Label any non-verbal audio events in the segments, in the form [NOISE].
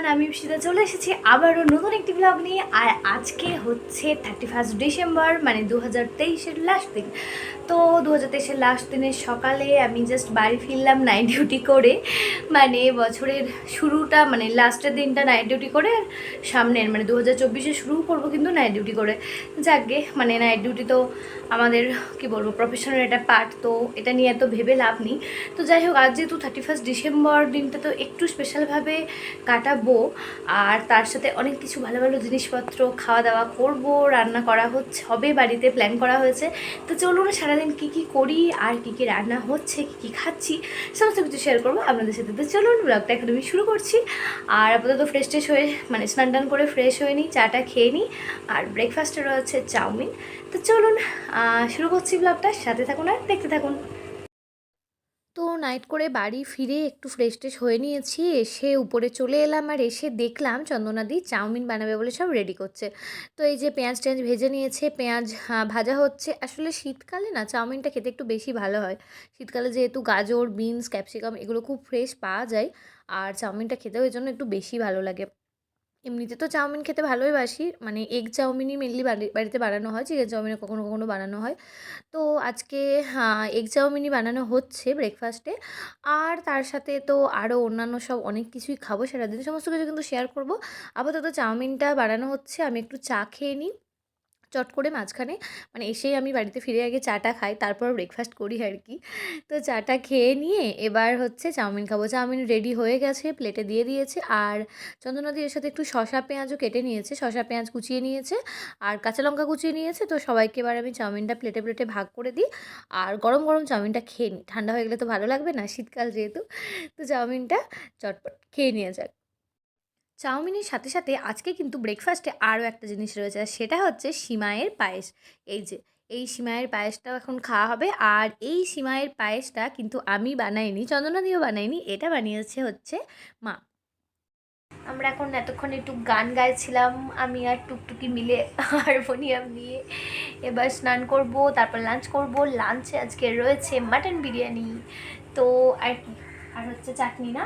বৃষ্টিতে চলে এসেছি আবারও নতুন একটি ব্লগ নিয়ে। আর আজকে হচ্ছে থার্টি ফার্স্ট ডিসেম্বর মানে দু হাজার তেইশের লাস্ট দিন। তো দু হাজার তেইশের লাস্ট দিনের সকালে আমি জাস্ট বাড়ি ফিরলাম নাইট ডিউটি করে। মানে বছরের শুরুটা মানে লাস্টের দিনটা নাইট ডিউটি করে আর সামনের মানে দু হাজার চব্বিশে শুরু করব কিন্তু নাইট ডিউটি করে। যাকগে মানে নাইট ডিউটি তো আমাদের, কি বলব প্রফেশনাল একটা পার্ট তো এটা নিয়ে এত ভেবে লাভ নেই। তো যাই হোক, আজ যেহেতু থার্টি ফার্স্ট ডিসেম্বর দিনটা তো একটু স্পেশালভাবে কাটাবো, আর তার সাথে অনেক কিছু ভালো ভালো জিনিসপত্র খাওয়া দাওয়া করব, রান্না করা হচ্ছে, হবে বাড়িতে প্ল্যান করা হয়েছে। তো চলুন সারাদিন কী কী করি, আর কী কী রান্না হচ্ছে, কী কী খাচ্ছি, সমস্ত কিছু শেয়ার করব আপনাদের সাথে। তো চলুন ব্লগটা এখন আমি শুরু করছি। আর আপাতত ফ্রেশ ট্রেশ হয়ে মানে স্নান টান করে ফ্রেশ হয়ে নিই, চাটা খেয়ে নিই। আর ব্রেকফাস্টে রয়েছে চাউমিন। তো চলুন শুরু করছি ব্লগটা, সাথে থাকুন আর দেখতে থাকুন। তো নাইট করে বাড়ি ফিরে একটু ফ্রেশ ট্রেশ হয়ে নিয়েছি। এসে উপরে চলে এলাম আর এসে দেখলাম চন্দনাদি চাউমিন বানাবে বলে সব রেডি করছে। তো এই যে পেঁয়াজ টেঁয়াজ ভেজে নিয়েছে, পেঁয়াজ ভাজা হচ্ছে। আসলে শীতকালে না চাউমিনটা খেতে একটু বেশি ভালো হয়। শীতকালে যেহেতু গাজর বিনস ক্যাপসিকাম এগুলো খুব ফ্রেশ পাওয়া যায়। আর চাউমিনটা খেতেও এই জন্য একটু বেশি ভালো লাগে। এমনিতে তো চাউমিন খেতে ভালোই বাসি। মানে এগ চাউমিনই মেনলি বাড়িতে বানানো হয়, চিকেন চাউমিনে কখনো কখনো বানানো হয়। তো আজকে হ্যাঁ এগ চাউমিনই বানানো হচ্ছে ব্রেকফাস্টে আর তার সাথে তো আরও অন্যান্য সব অনেক কিছুই খাব, সারাদিন সমস্ত কিছু কিন্তু শেয়ার করব। আপাতত চাউমিনটা বানানো হচ্ছে, আমি একটু চা খেয়ে নিই। চট করে মাঝখানে মানে এসেই আমি বাড়িতে ফিরে আগে চাটা খাই, তারপর ব্রেকফাস্ট করি আর কি তো চাটা খেয়ে নিয়ে এবার হচ্ছে চাউমিন খাব। চাউমিন রেডি হয়ে গেছে প্লেটে দিয়ে দিয়েছে। আর চন্দনাদি এর সাথে একটু শশা পেঁয়াজও কেটে নিয়েছে। শশা পেঁয়াজ কুচিয়ে নিয়েছে আর কাঁচা লঙ্কা কুচিয়ে নিয়েছে। তো সবাইকে এবার আমি চাউমিনটা প্লেটে প্লেটে ভাগ করে দিই। আর গরম গরম চাউমিনটা খেয়ে নিই। ঠান্ডা হয়ে গেলে তো ভালো লাগবে না শীতকাল যেহেতু। তো চাউমিনটা চটপট খেয়ে নিয়ে যাক। চাউমিনের সাথে সাথে আজকে কিন্তু ব্রেকফাস্টে আরও একটা জিনিস রয়েছে সেটা হচ্ছে সিমাইয়ের পায়েস। এই যে, এই সিমাইয়ের পায়েসটাও এখন খাওয়া হবে, আর এই সিমাইয়ের পায়েসটা কিন্তু আমি বানাইনি চন্দনা দিয়েও বানাইনি, এটা বানিয়েছে হচ্ছে মা। আমরা এখন এতক্ষণ একটু গান গাইছিলাম, আমি আর টুকটুকি মিলে হারমোনিয়াম নিয়ে। এবার স্নান করব, তারপর লাঞ্চ করব লাঞ্চে আজকে রয়েছে মাটন বিরিয়ানি। তো আর আর হচ্ছে চাটনি না?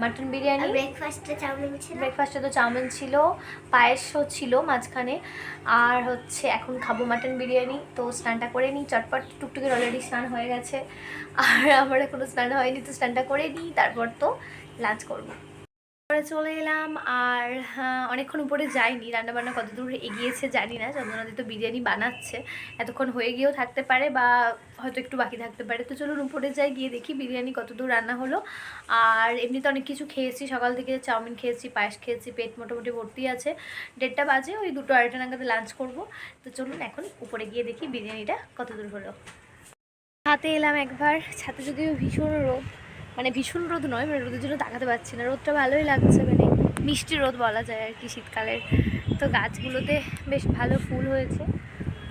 মাটন বিরিয়ানি ব্রেকফাস্টে চাউমিন ছিল? ব্রেকফাস্টে তো চাউমিন ছিল পায়েসও ছিল মাঝখানে। আর হচ্ছে এখন খাব মাটন বিরিয়ানি তো স্নানটা করে নিই চটপট টুকটুকি অলরেডি স্নান হয়ে গেছে। আর আমার এখনও স্নান হয়নি তো স্নানটা করে নিই তারপর তো লাঞ্চ করব। পরে চলে এলাম আর হ্যাঁ, অনেকক্ষণ উপরে যাইনি রান্নাবান্না কত দূর এগিয়েছে জানি না চন্দ্রনাদি তো বিরিয়ানি বানাচ্ছে এতক্ষণ হয়ে গিয়েও থাকতে পারে বা হয়তো একটু বাকি থাকতে পারে। তো চলুন উপরে যাই গিয়ে দেখি বিরিয়ানি কত দূর রান্না হলো। আর এমনিতে অনেক কিছু খেয়েছি সকাল থেকে চাউমিন খেয়েছি পায়েস খেয়েছি পেট মোটামুটি ভর্তি আছে। দেড়টা বাজে ওই দুটো আড়াইটা নাগাদ লাঞ্চ করব। তো চলুন এখন উপরে গিয়ে দেখি বিরিয়ানিটা কত দূর হলো। ছাতে এলাম একবার ছাতে যদিও ভীষণ রোদ মানে ভীষণ রোদ নয় মানে রোদের জন্য তাকাতে পারছি না। রোদটা ভালোই লাগছে মানে মিষ্টি রোদ বলা যায় আর কি শীতকালের। তো গাছগুলোতে বেশ ভালো ফুল হয়েছে।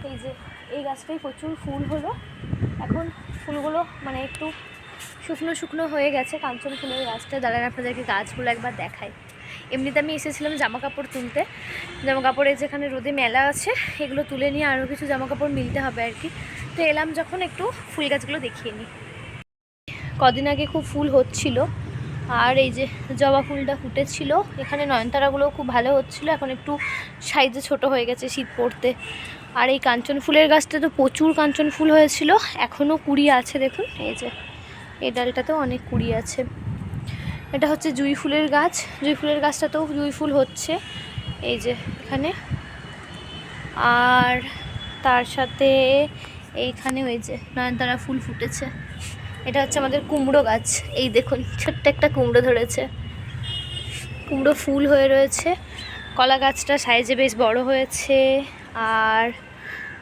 এই যে, এই গাছটাই প্রচুর ফুল হলো। এখন ফুলগুলো মানে একটু শুকনো শুকনো হয়ে গেছে, কাঞ্চন ফুলের গাছটা। দাঁড়ান, আপনাদেরকে গাছগুলো একবার দেখায় এমনিতে আমি এসেছিলাম জামা কাপড় তুলতে। জামা কাপড়ের যেখানে রোদে মেলা আছে, এগুলো তুলে নিয়ে আরও কিছু জামা কাপড় মিলতে হবে আর কি। তো এলাম যখন একটু ফুল গাছগুলো দেখিয়ে নিই। কদিন আগে খুব ফুল হচ্ছিল। আর এই যে জবা ফুলটা ফুটেছিল, এখানে নয়নতারাগুলোও খুব ভালো হচ্ছিল। এখন একটু সাইজে ছোট হয়ে গেছে শীত পড়তে। আর এই কাঞ্চন ফুলের গাছটা তো প্রচুর কাঞ্চন ফুল হয়েছিল। এখনও কুড়ি আছে দেখুন, এই যে এই ডালটাতেও অনেক কুড়ি আছে। এটা হচ্ছে জুঁই ফুলের গাছ। জুঁই ফুলের গাছটাতেও জুঁই ফুল হচ্ছে, এই যে এখানে। আর তার সাথে এইখানে ওই যে নয়নতারা ফুল ফুটেছে। এটা হচ্ছে আমাদের কুমড়ো গাছ। এই দেখুন, ছোট্ট একটা কুমড়ো ধরেছে। কুমড়ো ফুল হয়ে রয়েছে। কলা গাছটা সাইজে বেশ বড় হয়েছে। আর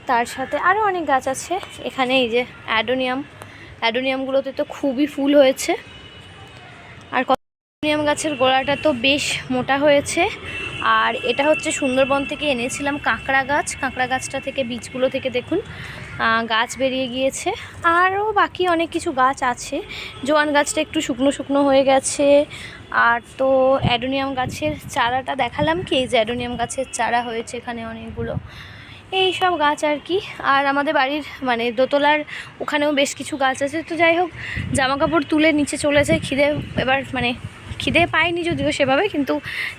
তার সাথে আরও অনেক গাছ আছে। এখানে এই যে অ্যাডোনিয়াম। অ্যাডোনিয়ামগুলোতে তো খুবই ফুল হয়েছে। আর অ্যাডোনিয়াম গাছের গোড়াটা তো বেশ মোটা হয়েছে। আর এটা হচ্ছে সুন্দরবন থেকে এনেছিলাম কাঁকড়া গাছ। কাঁকড়া গাছটা থেকে, বীজগুলো থেকে দেখুন। গাছ বেরিয়ে গিয়েছে। আরও বাকি অনেক কিছু গাছ আছে। জোয়ান গাছটা একটু শুকনো শুকনো হয়ে গেছে। আর তো অ্যাডোনিয়াম গাছের চারাটা দেখালাম কি? এই যে অ্যাডোনিয়াম গাছের চারা হয়েছে এখানে অনেকগুলো। এই সব গাছ আর কি। আর আমাদের বাড়ির মানে দোতলার ওখানেও বেশ কিছু গাছ আছে। তো যাই হোক জামা কাপড় তুলে নিচে চলে যায় খিদে এবার মানে খিদে পাইনি যদিও সেভাবে, কিন্তু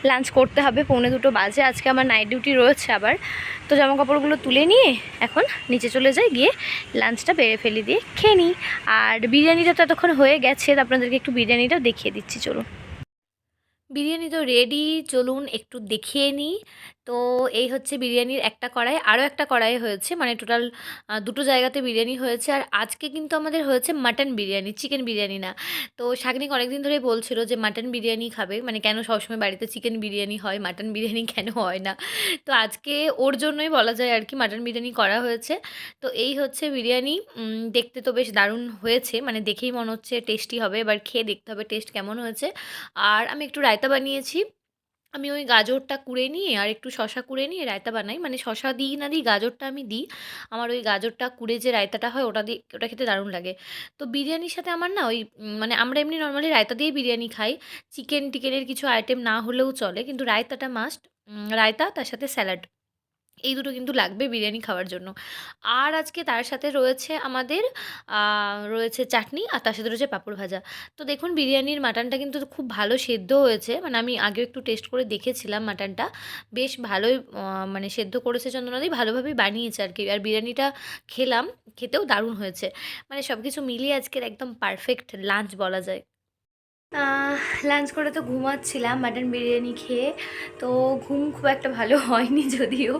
লাঞ্চ করতে হবে। পৌনে দুটো বাজে, আজকে আমার নাইট ডিউটি রয়েছে আবার। তো জামা কাপড়গুলো তুলে নিয়ে এখন নিচে চলে যাই, গিয়ে লাঞ্চটা বেড়ে ফেলে দিয়ে খেয়ে নিই। আর বিরিয়ানিটা তো এতক্ষণ হয়ে গেছে, তো আপনাদেরকে একটু বিরিয়ানিটা দেখিয়ে দিচ্ছি, চলুন। বিরিয়ানি তো রেডি চলুন একটু দেখিয়ে নিই। তো এই হচ্ছে বিরিয়ানির একটা কড়াই, আরও একটা কড়াই হয়েছে মানে টোটাল দুটো জায়গাতে বিরিয়ানি হয়েছে। আর আজকে কিন্তু আমাদের হয়েছে মাটন বিরিয়ানি চিকেন বিরিয়ানি না। তো শাগনিক অনেকদিন ধরেই বলছিল যে মাটন বিরিয়ানি খাবে মানে কেন সবসময় বাড়িতে চিকেন বিরিয়ানি হয় মাটন বিরিয়ানি কেন হয় না? তো আজকে ওর জন্যই বলা যায় আর কি মাটন বিরিয়ানি করা হয়েছে। তো এই হচ্ছে বিরিয়ানি দেখতে তো বেশ দারুণ হয়েছে মানে দেখেই মনে হচ্ছে টেস্টি হবে, এবার খেয়ে দেখতে হবে টেস্ট কেমন হয়েছে। আর আমি একটু রায়তা বানিয়েছি। আমি ওই গাজরটা কুড়ে নিয়ে আর একটু শশা কুড়ে নিয়ে রায়তা বানাই। মানে শশা দিই না দিই গাজরটা আমি দিই। আমার ওই গাজরটা কুড়ে যে রায়তাটা হয় ওটা দিয়ে, ওটা খেতে দারুণ লাগে। তো বিরিয়ানির সাথে আমার না ওই মানে আমরা এমনি নর্মালি রায়তা দিয়ে বিরিয়ানি খাই। চিকেন টিকেনের কিছু আইটেম না হলেও চলে, কিন্তু রায়তাটা মাস্ট রায়তা, তার সাথে স্যালাড এই দুটো কিন্তু লাগবে বিরিয়ানি খাওয়ার জন্য। আর আজকে তার সাথে রয়েছে আমাদের রয়েছে চাটনি আর তার সাথে রয়েছে পাঁপড় ভাজা। তো দেখুন বিরিয়ানির মাটনটা কিন্তু খুব ভালো সেদ্ধ হয়েছে। মানে আমি আগেও একটু টেস্ট করে দেখেছিলাম মাটনটা। বেশ ভালোই মানে সেদ্ধ করেছে চন্দনাদি ভালোভাবেই বানিয়েছে আর কি। আর বিরিয়ানিটা খেলাম, খেতেও দারুণ হয়েছে। মানে সব কিছু মিলিয়ে আজকের একদম পারফেক্ট লাঞ্চ বলা যায়। লাঞ্চ করে তো ঘুমাচ্ছিলাম মাটন বিরিয়ানি খেয়ে। তো ঘুম খুব একটা ভালো [LAUGHS] হয়নি যদিও।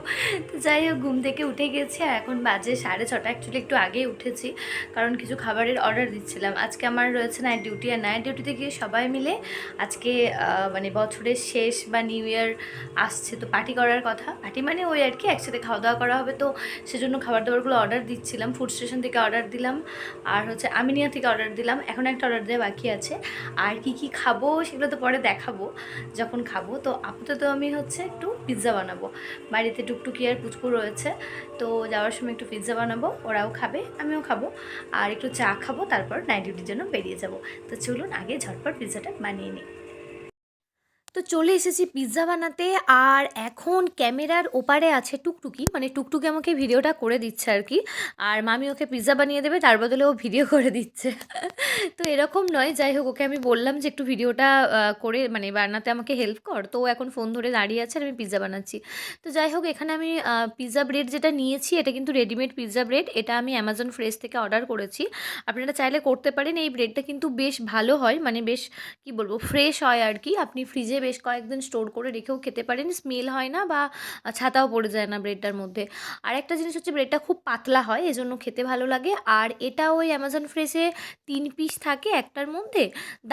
তো যাই হোক, ঘুম থেকে উঠে গেছি আর এখন বাজে সাড়ে ছটা। অ্যাকচুয়ালি একটু আগেই উঠেছি, কারণ কিছু খাবারের অর্ডার দিচ্ছিলাম। আজকে আমার রয়েছে নাইট ডিউটি আর নাইট ডিউটিতে গিয়ে সবাই মিলে আজকে মানে বছরের শেষ বা নিউ ইয়ার আসছে। তো পার্টি করার কথা। পার্টি মানে ওই আর কি, একসাথে খাওয়া দাওয়া করা হবে। তো সেজন্য খাবার দাবারগুলো অর্ডার দিচ্ছিলাম। ফুড স্টেশন থেকে অর্ডার দিলাম। আর হচ্ছে আমিনিয়া থেকে অর্ডার দিলাম। এখন একটা অর্ডার দেওয়া বাকি আছে। আর কি কি খাব সেগুলো তো পরে দেখাবো, যখন খাব। তো আপাতত আমি হচ্ছে একটু পিৎজা বানাবো। বাড়িতে টুকটুকি আর পুচকু রয়েছে, তো যাওয়ার সময় একটু পিৎজা বানাবো, ওরাও খাবে, আমিও খাব। আর একটু চা খাব, তারপর নাইট ডিউটির জন্য বেরিয়ে যাব। তো চলুন আগে ঝটপট পিৎজাটা বানিয়ে নিই। তো চলে এসেছি পিৎজা বানাতে আর এখন ক্যামেরার ওপারে আছে টুকটুকি মানে টুকটুকি আমাকে ভিডিওটা করে দিচ্ছে আর কি। আর মামি ওকে পিৎজা বানিয়ে দেবে, তার বদলে ও ভিডিও করে দিচ্ছে। তো এরকম নয়, যাই হোক, ওকে আমি বললাম যে একটু ভিডিওটা করে মানে বানাতে আমাকে হেল্প কর। তো ও এখন ফোন ধরে দাঁড়িয়ে আছে আর আমি পিৎজা বানাচ্ছি। তো যাই হোক, এখানে আমি পিৎজা ব্রেড যেটা নিয়েছি, এটা কিন্তু রেডিমেড পিৎজা ব্রেড এটা আমি অ্যামাজন ফ্রেশ থেকে অর্ডার করেছি। আপনারা চাইলে করতে পারেন, এই ব্রেডটা কিন্তু বেশ ভালো হয় মানে বেশ, কি বলব ফ্রেশ হয় আর কি। আপনি ফ্রিজে বেশ কয়েকদিন স্টোর করে রেখেও খেতে পারেন, স্মেল হয় না বা ছাতাও পড়ে যায় না ব্রেডটার মধ্যে। আর একটা জিনিস হচ্ছে ব্রেডটা খুব পাতলা হয়, এজন্য খেতে ভালো লাগে। আর এটা ওই অ্যামাজন ফ্রেশে তিন পিস থাকে একটার মধ্যে।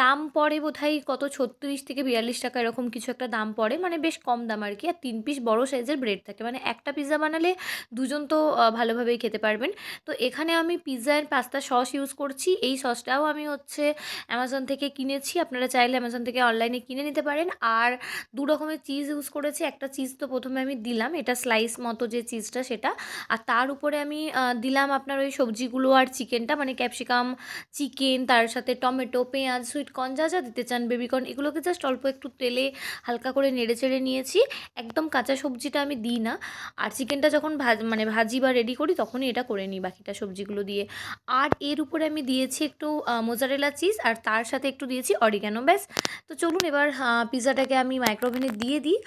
দাম পড়ে বোধহয় কত, ছত্রিশ থেকে বিয়াল্লিশ টাকা এরকম কিছু একটা দাম পড়ে মানে বেশ কম দাম আর কি। আর তিন পিস বড় সাইজের ব্রেড থাকে মানে একটা পিৎজা বানালে দুজন তো ভালোভাবেই খেতে পারবেন। তো এখানে আমি pizza and pasta sauce use করছি। এই সসটাও আমি হচ্ছে অ্যামাজন থেকে কিনেছি। আপনারা চাইলে অ্যামাজন থেকে অনলাইনে কিনে নিতে পারেন। আর দু রকমের চিজ ইউজ করেছি। একটা চিজ তো প্রথমে আমি দিলাম, এটা স্লাইস মতো যে চিজটা সেটা। আর তার উপরে আমি দিলাম আপনার ওই সবজিগুলো আর চিকেনটা মানে ক্যাপসিকাম চিকেন তার সাথে টমেটো পেঁয়াজ সুইট কর্ন যা যা দিতে চান বেবিকর্ন এগুলোকে জাস্ট অল্প একটু তেলে হালকা করে নেড়ে চেড়ে নিয়েছি। একদম কাঁচা সবজিটা আমি দিই না। আর চিকেনটা যখন ভাজ মানে ভাজি বা রেডি করি, তখনই এটা করে নিই বাকিটা সবজিগুলো দিয়ে। আর এর উপরে আমি দিয়েছি একটু মোজারেলা চিজ আর তার সাথে একটু দিয়েছি অরিগ্যানো ব্যাস। তো চলুন এবার পিৎজাটাকে আমি মাইক্রোওভেনে দিয়ে দিই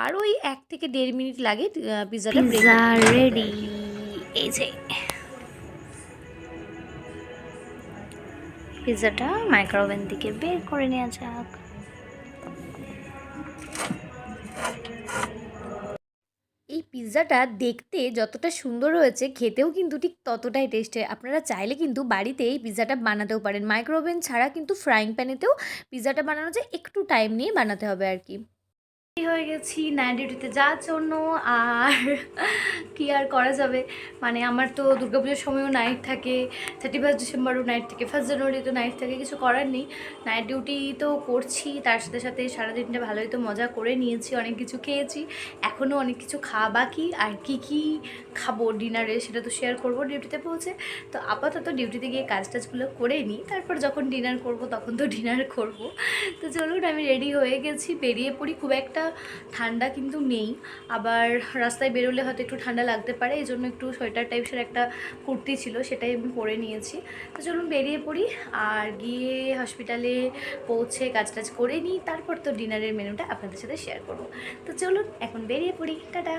আর ওই এক থেকে দেড় মিনিট লাগে পিৎজাটা পিৎজা রেডি এই যে। পিৎজাটা মাইক্রোওভেন থেকে বের করে নেওয়া যাক। পিৎজাটা দেখতে যতটা সুন্দর হয়েছে, খেতেও কিন্তু ঠিক ততটাই টেস্ট হয়। আপনারা চাইলে কিন্তু বাড়িতে এই পিৎজাটা বানাতেও পারেন। মাইক্রোওভেন ছাড়া কিন্তু ফ্রাইং প্যানেতেও পিৎজাটা বানানো যায়, একটু টাইম নিয়ে বানাতে হবে আর কি। হয়ে গেছি নাইট ডিউটিতে যাওয়ার জন্য, আর কি আর করা যাবে? মানে আমার তো দুর্গাপুজোর সময়ও নাইট থাকে থার্টি ফার্স্ট ডিসেম্বরও নাইট থাকে ফার্স্ট জানুয়ারিতেও নাইট থাকে, কিছু করার নেই। নাইট ডিউটি তো করছি, তার সাথে সাথে সারাদিনটা ভালোই তো মজা করে নিয়েছি, অনেক কিছু খেয়েছি, এখনও অনেক কিছু খাওয়া বাকি, আর কি কি খাব ডিনারে সেটা তো শেয়ার করব ডিউটিতে পৌঁছে। তো আপাতত ডিউটিতে গিয়ে কাজ টাজগুলো করে নিই, তারপর যখন ডিনার করব তখন তো ডিনার করব। তো চলুন আমি রেডি হয়ে গেছি, বেরিয়ে পড়ি খুব একটা একটা ঠান্ডা কিন্তু নেই। আবার রাস্তায় বেরোলে হয়তো একটু ঠান্ডা লাগতে পারে এই জন্য একটু সোয়েটার টাইপসের একটা কুর্তি ছিল, সেটাই আমি পরে নিয়েছি। তো চলুন বেরিয়ে পড়ি আর গিয়ে হসপিটালে পৌঁছে কাজ টাজ করে নিই, তারপর তো ডিনারের মেনুটা আপনাদের সাথে শেয়ার করব। তো চলুন এখন বেরিয়ে পড়ি, টাটা!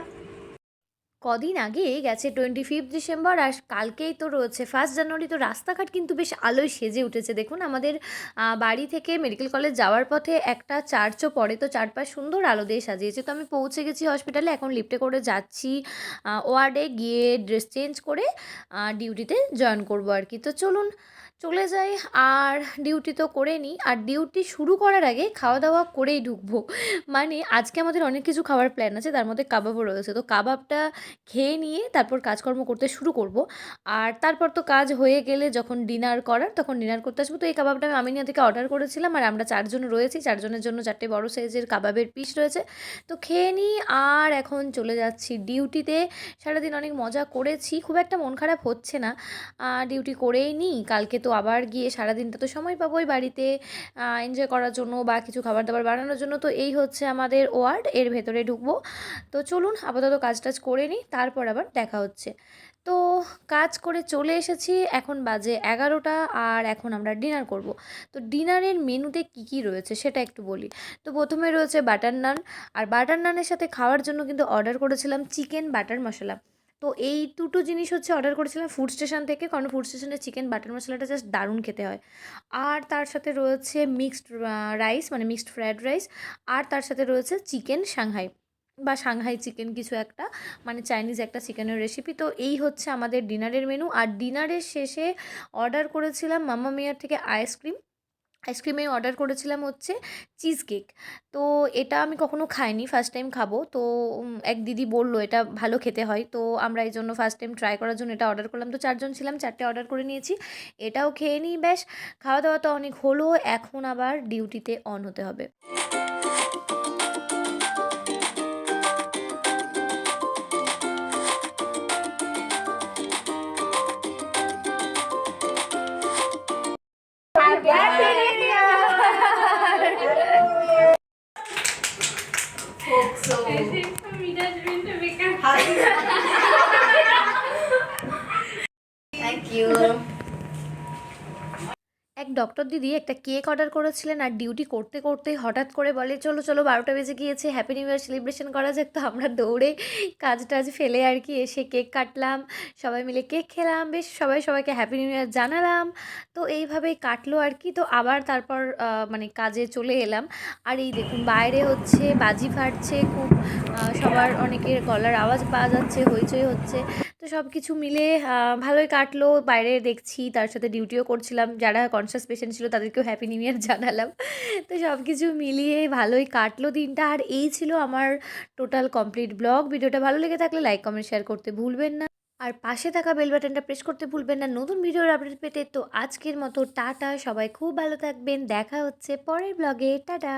কদিন আগে গেছে টোয়েন্টি ফিফথ ডিসেম্বর আর কালকেই তো রয়েছে। ফার্স্ট জানুয়ারি তো রাস্তাঘাট কিন্তু বেশ আলোয় সেজে উঠেছে। দেখুন, আমাদের বাড়ি থেকে মেডিকেল কলেজ যাওয়ার পথে একটা চার্চও পড়ে তো চারপাশ সুন্দর আলো দিয়ে সাজিয়েছে। তো আমি পৌঁছে গেছি হসপিটালে এখন লিফটে করে যাচ্ছি। ওয়ার্ডে গিয়ে ড্রেস চেঞ্জ করে ডিউটিতে জয়েন করব আর কি। তো চলুন চলে যাই, আর ডিউটি তো করে নিই। আর ডিউটি শুরু করার আগে খাওয়া দাওয়া করেই ঢুকবো। মানে আজকে আমাদের অনেক কিছু খাওয়ার প্ল্যান আছে, তার মধ্যে কাবাবও রয়েছে। তো কাবাবটা খেয়ে নিয়ে তারপর কাজকর্ম করতে শুরু করব। আর তারপর তো কাজ হয়ে গেলে যখন ডিনার করার, তখন ডিনার করতে আসব। তো এই কাবাবটা আমি আমিনিয়া থেকে অর্ডার করেছিলাম, আর আমরা চারজন রয়েছি। চারজনের জন্য চারটে বড় সাইজের কাবাবের পিস রয়েছে। তো খেয়ে নিই, আর এখন চলে যাচ্ছি ডিউটিতে সারাদিন অনেক মজা করেছি। খুব একটা মন খারাপ হচ্ছে না। ডিউটি করেই নিই। কালকে তো আবার গিয়ে সারাদিনটা তো সময় পাবোই বাড়িতে এনজয় করার জন্য বা কিছু খাবার দাবার বানানোর জন্য। তো এই হচ্ছে আমাদের ওয়ার্ড, এর ভেতরে ঢুকবো। তো চলুন আপাতত কাজ টাজ করে নিই, তারপর আবার দেখা হচ্ছে। তো কাজ করে চলে এসেছি, এখন বাজে এগারোটা আর এখন আমরা ডিনার করব। তো ডিনারের মেনুতে কি কি রয়েছে সেটা একটু বলি। তো প্রথমে রয়েছে বাটার নান, আর বাটার নানের সাথে খাওয়ার জন্য কিন্তু অর্ডার করেছিলাম চিকেন বাটার মশলা। তো এই দুটো জিনিস হচ্ছে অর্ডার করেছিলাম ফুড স্টেশন থেকে, কারণ ফুড স্টেশনের চিকেন বাটার মশলাটা জাস্ট দারুণ খেতে হয়। আর তার সাথে রয়েছে মিক্সড রাইস মানে মিক্সড ফ্রায়েড রাইস আর তার সাথে রয়েছে চিকেন সাংহাই বা সাংহাই চিকেন কিছু একটা মানে চাইনিজ একটা চিকেনের রেসিপি তো এই হচ্ছে আমাদের ডিনারের মেনু আর ডিনারের শেষে অর্ডার করেছিলাম মামা মিয়ার থেকে আইসক্রিম আইসক্রিমে অর্ডার করেছিলাম হচ্ছে চিজ কেক তো এটা আমি কখনো খাইনি ফার্স্ট টাইম খাব। তো এক দিদি বলল এটা ভালো খেতে হয়। তো আমরা এই জন্য ফার্স্ট টাইম ট্রাই করার জন্য এটা অর্ডার করলাম। তো চারজন ছিলাম, চারটে অর্ডার করে নিয়েছি। এটাও খেয়ে নিই, ব্যাস। খাওয়া দাওয়া তো অনেক হলো, এখন আবার ডিউটিতে অন হতে হবে। এক ডক্টর দিদি একটা কেক অর্ডার করেছিলেন আর ডিউটি করতে করতে হঠাৎ করে বলে, চলো চলো, বারোটা বেজে গিয়েছে হ্যাপি নিউ ইয়ার সেলিব্রেশন করা যাক। তো আমরা দৌড়ে কাজ টাজ ফেলে আর কি এসে কেক কাটলাম। সবাই মিলে কেক খেলাম, বেশ সবাই সবাইকে হ্যাপি নিউ ইয়ার জানালাম। তো এইভাবেই কাটলো আর কি। তো আবার তারপর মানে কাজে চলে এলাম। আর এই দেখুন, বাইরে হচ্ছে, বাজি ফাটছে, খুব সবার অনেকের গলার আওয়াজ পাওয়া যাচ্ছে, হইচই হচ্ছে। তো সব কিছু মিলে ভালোই কাটলো। বাইরে দেখছি, তার সাথে ডিউটিও করছিলাম। যারা কনসিয়াস পেশেন্ট ছিল, তাদেরকেও হ্যাপি নিউ ইয়ার জানালাম। [LAUGHS] তো সব কিছু মিলিয়ে ভালোই কাটলো দিনটা। আর এই ছিল আমার টোটাল কমপ্লিট ব্লগ ভিডিওটা ভালো লেগে থাকলে লাইক কমেন্ট শেয়ার করতে ভুলবেন না। আর পাশে থাকা বেল বাটনটা প্রেস করতে ভুলবেন না। নতুন ভিডিওর আপডেট পেতে তো আজকের মতো টাটা। সবাই খুব ভালো থাকবেন। দেখা হচ্ছে পরের ব্লগে টাটা!